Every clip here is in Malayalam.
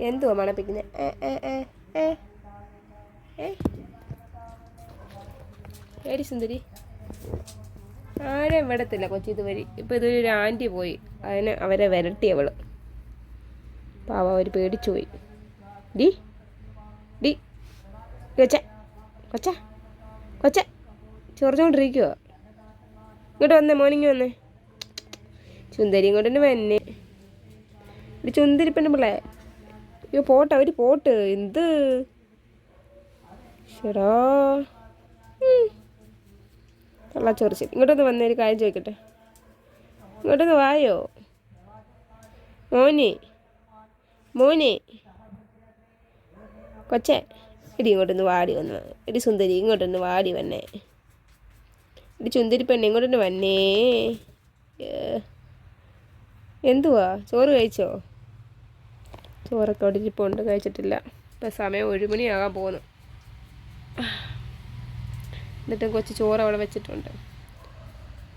എന്തുവാ മണപ്പിക്കുന്നത് ഏടി സുന്ദരി. ആരും വിടത്തില്ല കൊച്ചി ഇതുവഴി. ഇപ്പം ഇതൊരു ഒരു ആന്റി പോയി. അതിന് അവരെ വരട്ടി അവൾ. പാവ അവർ പേടിച്ചു പോയി. ഡി ഡി കൊച്ച കൊച്ച കൊച്ച ചൊറിഞ്ഞോണ്ടിരിക്കുവോ ഇങ്ങോട്ട് വന്നേ മോർണിംഗ് വന്നേ. ചുന്തരി ഇങ്ങോട്ട് തന്നെ വന്നേ. ഒരു ചുന്തിരിപ്പന്റെ പിള്ളേ. അയ്യോ പോട്ടെ അവർ പോട്ട്. എന്ത്? ഷെടാ കള്ളച്ചൊറിച്ചിൽ ഇങ്ങോട്ടൊന്ന് വന്നൊരു കാര്യം ചോദിക്കട്ടെ? ഇങ്ങോട്ടൊന്ന് വായോ? മോനെ. മോനെ. കൊച്ചേ ഇടി ഇങ്ങോട്ടൊന്ന് വാടി വന്ന്. ഇടി സുന്ദരി ഇങ്ങോട്ടൊന്ന് വാടി വന്നേ. ഇടി ചുന്തിരി പെണ്ണെ ഇങ്ങോട്ടൊന്ന് വന്നേ. എന്തുവാ? ചോറ് കഴിച്ചോ? ചോറൊക്കെ അവിടെ ഇരിപ്പുണ്ട് കഴിച്ചിട്ടില്ല. ഇപ്പം സമയം ഒരു മണിയാകാൻ പോകുന്നു എന്നിട്ടും കൊച്ചു ചോറ് അവിടെ വെച്ചിട്ടുണ്ട്.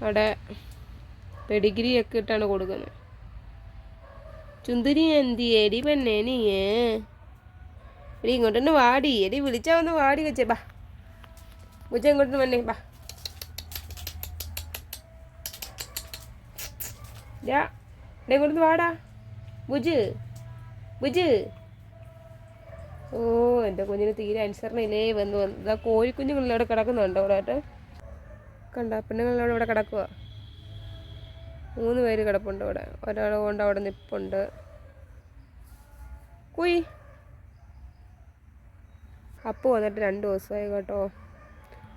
അവിടെ പെഡിഗ്രി ഒക്കെ ഇട്ടാണ് കൊടുക്കുന്നത്. ചുന്ദരി എന്തി എടി പെണ്ണേ നീ എടി ഇങ്ങോട്ടൊന്ന് വാടി എടി വിളിച്ചാൽ ഒന്ന് വാടി വെച്ചേ ബാ. പൂച്ച ഇങ്ങോട്ടൊന്ന് വന്നേ ബാ. ഇങ്ങോട്ടൊന്ന് വാടാ. ബുജ് ബുജ് ഓ എന്റെ കുഞ്ഞിന് തീരെ അനുസരണയില്ലേ വന്ന് വന്ന്. ഇതാ കോഴിക്കുഞ്ഞുങ്ങളിൽ അവിടെ കിടക്കുന്നുണ്ടോ ആയിട്ട് കണ്ട പെണ്ണുങ്ങളവിടെ ഇവിടെ കിടക്കുക മൂന്ന് പേര് കിടപ്പുണ്ട് ഇവിടെ. ഒരാൾ കൊണ്ട് അവിടെ നിപ്പുണ്ട്. കുയ്. അപ്പു വന്നിട്ട് രണ്ട് ദിവസമായി കേട്ടോ.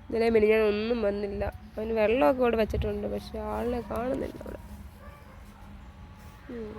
ഇന്നലെ മിനിഞ്ഞാൻ ഒന്നും വന്നില്ല. അവന് വെള്ളമൊക്കെ ഇവിടെ വെച്ചിട്ടുണ്ട് പക്ഷെ ആളിനെ കാണുന്നില്ല അവിടെ ഉം.